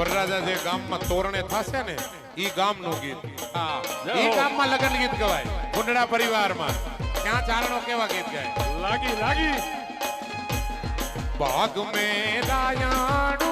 વરરાજા જે ગામમાં તોરણે થશે ને ઈ ગામનું ગીત. હા. ઈ ગામમાં લગ્ન ગીત ગવાય. કુંડળા પરિવારમાં. ત્યાં ચારણો કેવા ગીત ગાય? લાગી લાગી. બાગ મેં રાયાણું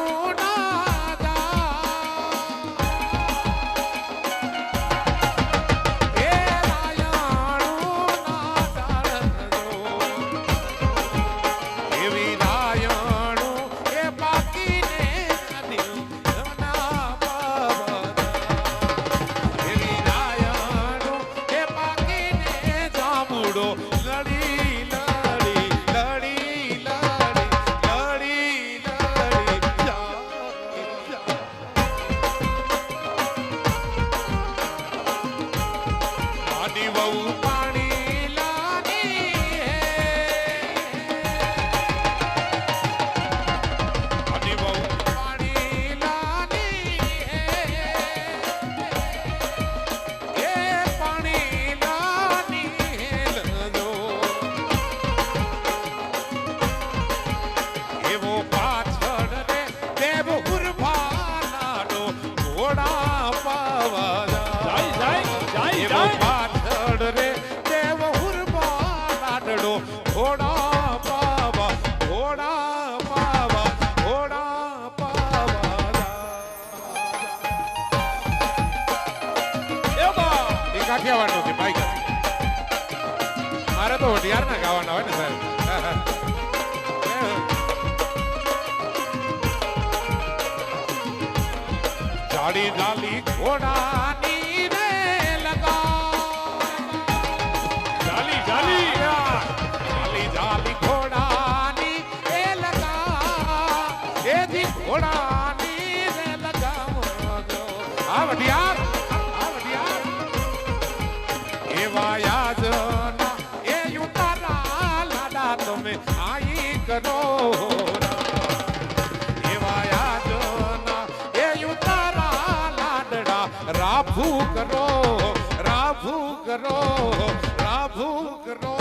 ઉર્ભાનાડો ઘોડા પાવા ઘોડા પાવા ઘોડા પાવા એ કાઠિયાવાડ કાઠિયાવાડનું ભાઈ મારે તો વઢિયારના ગાવાના હોય ને સાહેબ. જાડી જાલી ઘોડાની આ વઢિયાર આ વઢિયાર એવા યાજના, એ યુ તારા લાડા તમે આઈ કરો એવા યાજના, એ યુ તારા લાડડા, રાભુ કરો રાભુ કરો રાભુ કરો.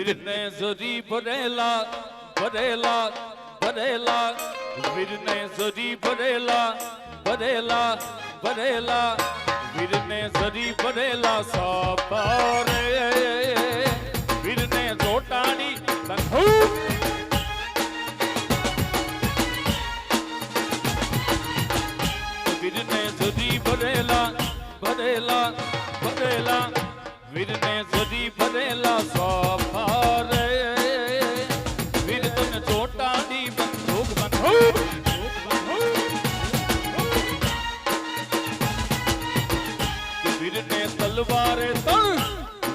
વીરને જરી ભરેલા ભરેલા ભરેલા. વીરને જરી ભરેલા ભરેલા ભરેલા. વીરને જરી ભરેલા સાપારે. વીરને જોટાડી તંહુ વીરને જરી ભરેલા ભરેલા ભરેલા. વીરને જરી ભરેલા સફારે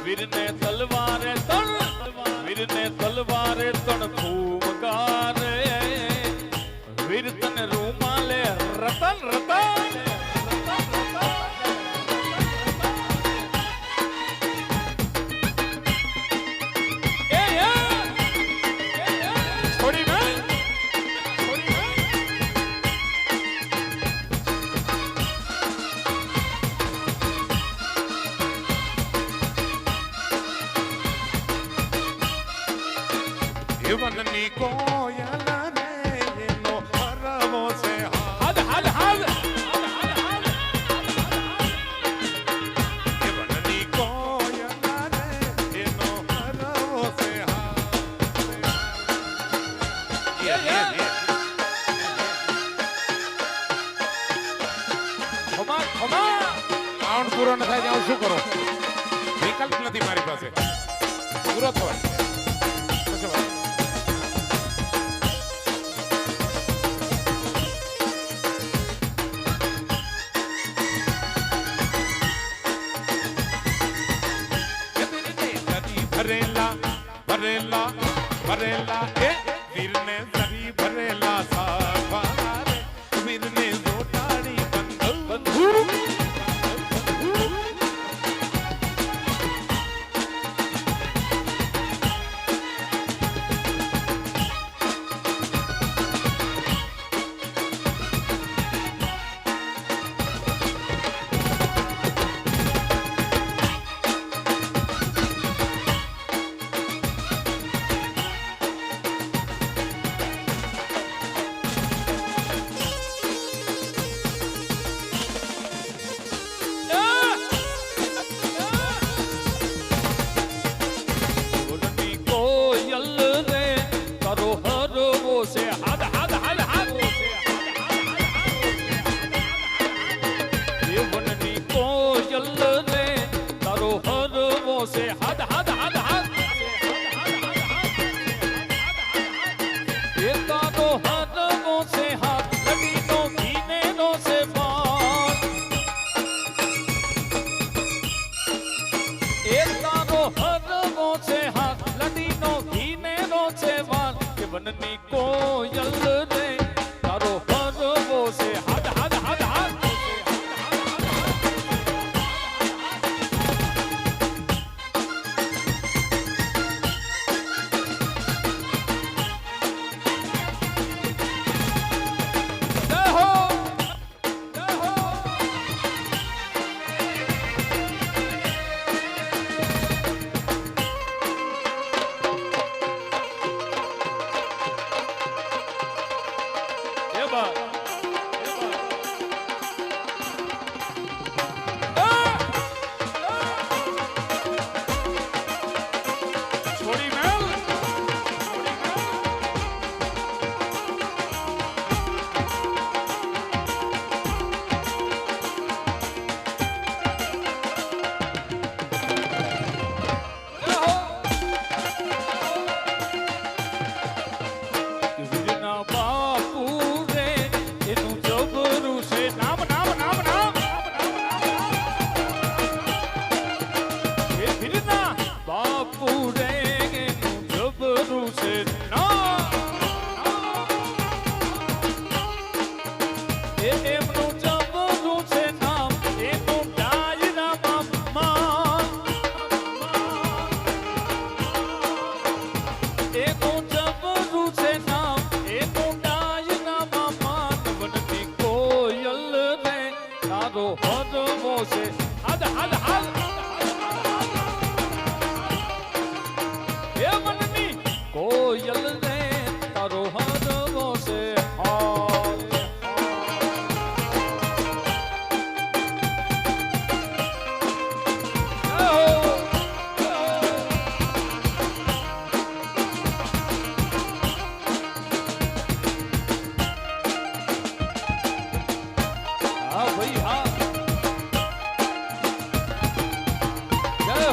વીરને તલવારે ખમા ખમા રાઉન્ડ પૂરો ન થાય ત્યાં હું શું કરું વિકલ્પ નથી મારી પાસે પૂરો થવાય પછી વાત. એ વીરને સરી ભરેલા ભરેલા ભરેલા એ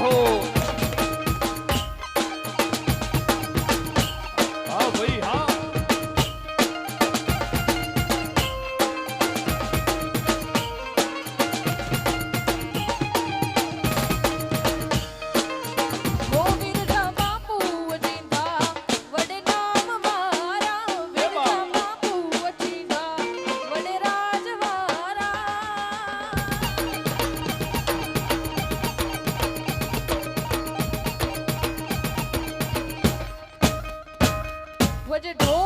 Oh. 我这都